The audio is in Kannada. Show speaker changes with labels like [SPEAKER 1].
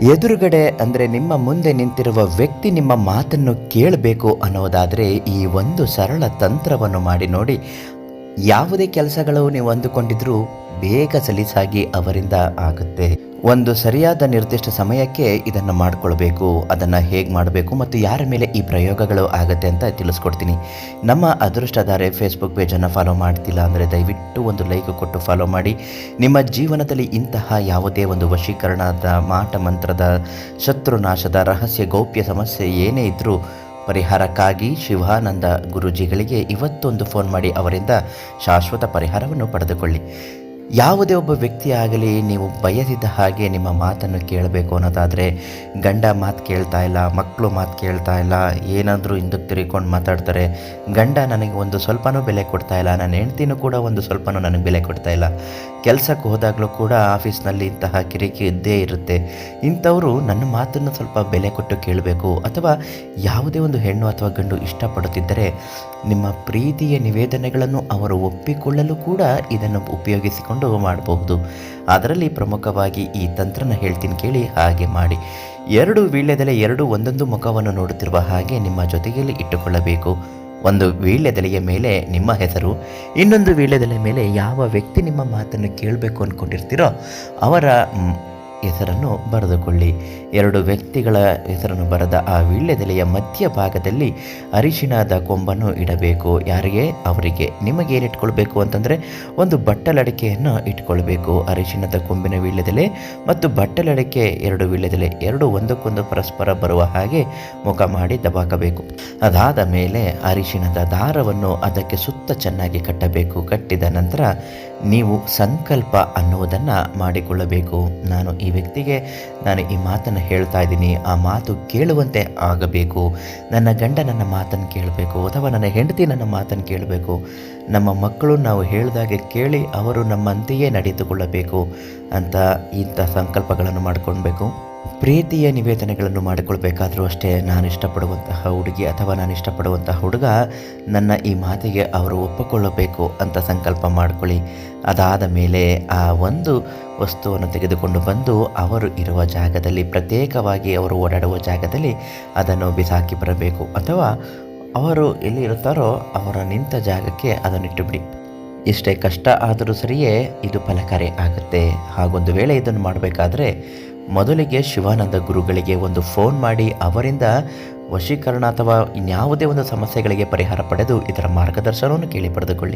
[SPEAKER 1] ಎದುರುಗಡೆ ಅಂದರೆ ನಿಮ್ಮ ಮುಂದೆ ನಿಂತಿರುವ ವ್ಯಕ್ತಿ ನಿಮ್ಮ ಮಾತನ್ನು ಕೇಳಬೇಕು ಅನ್ನೋದಾದರೆ ಈ ಒಂದು ಸರಳ ತಂತ್ರವನ್ನು ಮಾಡಿ ನೋಡಿ. ಯಾವುದೇ ಕೆಲಸಗಳು ನೀವು ಅಂದುಕೊಂಡಿದ್ರೂ ಬೇಗ ಸಲೀಸಾಗಿ ಅವರಿಂದ ಆಗುತ್ತೆ. ಒಂದು ಸರಿಯಾದ ನಿರ್ದಿಷ್ಟ ಸಮಯಕ್ಕೆ ಇದನ್ನು ಮಾಡಿಕೊಳ್ಬೇಕು, ಅದನ್ನು ಹೇಗೆ ಮಾಡಬೇಕು ಮತ್ತು ಯಾರ ಮೇಲೆ ಈ ಪ್ರಯೋಗಗಳು ಆಗುತ್ತೆ ಅಂತ ತಿಳಿಸ್ಕೊಡ್ತೀನಿ. ನಮ್ಮ ಅದೃಷ್ಟಧಾರೆ ಫೇಸ್ಬುಕ್ ಪೇಜನ್ನು ಫಾಲೋ ಮಾಡ್ತಿಲ್ಲ ಅಂದರೆ ದಯವಿಟ್ಟು ಒಂದು ಲೈಕ್ ಕೊಟ್ಟು ಫಾಲೋ ಮಾಡಿ. ನಿಮ್ಮ ಜೀವನದಲ್ಲಿ ಇಂತಹ ಯಾವುದೇ ಒಂದು ವಶೀಕರಣದ ಮಾಟ ಮಂತ್ರದ ಶತ್ರುನಾಶದ ರಹಸ್ಯ ಗೌಪ್ಯ ಸಮಸ್ಯೆ ಏನೇ ಇದ್ದರೂ ಪರಿಹಾರಕ್ಕಾಗಿ ಶಿವಾನಂದ ಗುರೂಜಿಗಳಿಗೆ ಇವತ್ತೊಂದು ಫೋನ್ ಮಾಡಿ ಅವರಿಂದ ಶಾಶ್ವತ ಪರಿಹಾರವನ್ನು ಪಡೆದುಕೊಳ್ಳಿ. ಯಾವುದೇ ಒಬ್ಬ ವ್ಯಕ್ತಿ ಆಗಲಿ ನೀವು ಬಯಸಿದ ಹಾಗೆ ನಿಮ್ಮ ಮಾತನ್ನು ಕೇಳಬೇಕು ಅನ್ನೋದಾದರೆ ಗಂಡ ಮಾತು ಕೇಳ್ತಾ ಇಲ್ಲ ಮಕ್ಕಳು ಮಾತು ಕೇಳ್ತಾ ಇಲ್ಲ, ಏನಾದರೂ ಹಿಂದಕ್ಕೆ ತಿರುಗಿಕೊಂಡು ಮಾತಾಡ್ತಾರೆ. ಗಂಡ ನನಗೆ ಒಂದು ಸ್ವಲ್ಪನೂ ಬೆಲೆ ಕೊಡ್ತಾ ಇಲ್ಲ, ನನ್ನ ಹೆಂಡ್ತಿನೂ ಕೂಡ ಒಂದು ಸ್ವಲ್ಪನೂ ನನಗೆ ಬೆಲೆ ಕೊಡ್ತಾ ಇಲ್ಲ. ಕೆಲಸಕ್ಕೆ ಹೋದಾಗಲೂ ಕೂಡ ಆಫೀಸ್ನಲ್ಲಿ ಇಂತಹ ಕಿರಿಕಿ ಇದ್ದೇ ಇರುತ್ತೆ. ಇಂಥವರು ನನ್ನ ಮಾತನ್ನು ಸ್ವಲ್ಪ ಬೆಲೆ ಕೊಟ್ಟು ಕೇಳಬೇಕು. ಅಥವಾ ಯಾವುದೇ ಒಂದು ಹೆಣ್ಣು ಅಥವಾ ಗಂಡು ಇಷ್ಟಪಡುತ್ತಿದ್ದರೆ ನಿಮ್ಮ ಪ್ರೀತಿಯ ನಿವೇದನೆಗಳನ್ನು ಅವರು ಒಪ್ಪಿಕೊಳ್ಳಲು ಕೂಡ ಇದನ್ನು ಉಪಯೋಗಿಸಿಕೊಂಡು ಮಾಡಬಹುದು. ಅದರಲ್ಲಿ ಪ್ರಮುಖವಾಗಿ ಈ ತಂತ್ರನ ಹೇಳ್ತೀನಿ ಕೇಳಿ, ಹಾಗೆ ಮಾಡಿ. ಎರಡು ವೀಳ್ಯದೆಲೆ ಎರಡು ಒಂದೊಂದು ಮುಖವನ್ನು ನೋಡುತ್ತಿರುವ ಹಾಗೆ ನಿಮ್ಮ ಜೊತೆಯಲ್ಲಿ ಇಟ್ಟುಕೊಳ್ಳಬೇಕು. ಒಂದು ವೀಳ್ಯದೆಲೆಯ ಮೇಲೆ ನಿಮ್ಮ ಹೆಸರು, ಇನ್ನೊಂದು ವೀಳ್ಯದೆಲೆ ಮೇಲೆ ಯಾವ ವ್ಯಕ್ತಿ ನಿಮ್ಮ ಮಾತನ್ನು ಕೇಳಬೇಕು ಅಂದ್ಕೊಂಡಿರ್ತೀರೋ ಅವರ ಹೆಸರನ್ನು ಬರೆದುಕೊಳ್ಳಿ. ಎರಡು ವ್ಯಕ್ತಿಗಳ ಹೆಸರನ್ನು ಬರೆದ ಆ ವೀಳ್ಯದೆಲೆಯ ಮಧ್ಯಭಾಗದಲ್ಲಿ ಅರಿಶಿಣದ ಕೊಂಬನ್ನು ಇಡಬೇಕು. ಯಾರಿಗೆ? ಅವರಿಗೆ. ನಿಮಗೆ ಏನು ಇಟ್ಕೊಳ್ಬೇಕು ಅಂತಂದರೆ ಒಂದು ಬಟ್ಟಲಡಿಕೆಯನ್ನು ಇಟ್ಕೊಳ್ಬೇಕು. ಅರಿಶಿಣದ ಕೊಂಬಿನ ವೀಳ್ಯದೆಲೆ ಮತ್ತು ಬಟ್ಟಲಡಿಕೆ ಎರಡು ವೀಳ್ಯದೆಲೆ ಎರಡು ಒಂದಕ್ಕೊಂದು ಪರಸ್ಪರ ಬರುವ ಹಾಗೆ ಮುಖ ಮಾಡಿ ದಬಾಕಬೇಕು. ಅದಾದ ಮೇಲೆ ಅರಿಶಿಣದ ದಾರವನ್ನು ಅದಕ್ಕೆ ಸುತ್ತ ಚೆನ್ನಾಗಿ ಕಟ್ಟಬೇಕು. ಕಟ್ಟಿದ ನಂತರ ನೀವು ಸಂಕಲ್ಪ ಅನ್ನುವುದನ್ನು ಮಾಡಿಕೊಳ್ಳಬೇಕು. ನಾನು ಈ ವ್ಯಕ್ತಿಗೆ, ನಾನು ಈ ಮಾತನ್ನು ಹೇಳ್ತಾ ಇದ್ದೀನಿ. ಆ ಮಾತು ಕೇಳುವಂತೆ ಆಗಬೇಕು. ನನ್ನ ಗಂಡ ನನ್ನ ಮಾತನ್ನು ಕೇಳಬೇಕು. ಅಥವಾ ನನ್ನ ಹೆಂಡತಿ ನನ್ನ ಮಾತನ್ನು ಕೇಳಬೇಕು. ನಮ್ಮ ಮಕ್ಕಳು ನಾವು ಹೇಳಿದಾಗೆ ಕೇಳಿ ಅವರು ನಮ್ಮಂತೆಯೇ ನಡೆದುಕೊಳ್ಳಬೇಕು ಅಂತ ಇಂಥ ಸಂಕಲ್ಪಗಳನ್ನು ಮಾಡಿಕೊಳ್ಬೇಕು. ಪ್ರೀತಿಯ ನಿವೇದನೆಗಳನ್ನು ಮಾಡಿಕೊಳ್ಬೇಕಾದರೂ ಅಷ್ಟೇ ನಾನು ಇಷ್ಟಪಡುವಂತಹ ಹುಡುಗಿ ಅಥವಾ ನಾನು ಇಷ್ಟಪಡುವಂತಹ ಹುಡುಗ ನನ್ನ ಈ ಮಾತಿಗೆ ಅವರು ಒಪ್ಪಿಕೊಳ್ಳಬೇಕು ಅಂತ ಸಂಕಲ್ಪ ಮಾಡಿಕೊಳ್ಳಿ. ಅದಾದ ಮೇಲೆ ಆ ಒಂದು ವಸ್ತುವನ್ನು ತೆಗೆದುಕೊಂಡು ಬಂದು ಅವರು ಇರುವ ಜಾಗದಲ್ಲಿ, ಪ್ರತ್ಯೇಕವಾಗಿ ಅವರು ಓಡಾಡುವ ಜಾಗದಲ್ಲಿ ಅದನ್ನು ಬಿಸಾಕಿ ಬರಬೇಕು. ಅಥವಾ ಅವರು ಎಲ್ಲಿ ಇರುತ್ತಾರೋ ಅವರ ನಿಂತ ಜಾಗಕ್ಕೆ ಅದನ್ನು ಇಟ್ಟುಬಿಡಿ. ಎಷ್ಟೇ ಕಷ್ಟ ಆದರೂ ಸರಿಯೇ ಇದು ಫಲಕಾರಿ ಆಗುತ್ತೆ. ಹಾಗೊಂದು ವೇಳೆ ಇದನ್ನು ಮಾಡಬೇಕಾದ್ರೆ ಮೊದಲಿಗೆ ಶಿವಾನಂದ ಗುರುಗಳಿಗೆ ಒಂದು ಫೋನ್ ಮಾಡಿ ಅವರಿಂದ ವಶೀಕರಣ ಅಥವಾ ಇನ್ಯಾವುದೇ ಒಂದು ಸಮಸ್ಯೆಗಳಿಗೆ ಪರಿಹಾರ ಪಡೆದು ಇದರ ಮಾರ್ಗದರ್ಶನವನ್ನು ಕೇಳಿ ಪಡೆದುಕೊಳ್ಳಿ.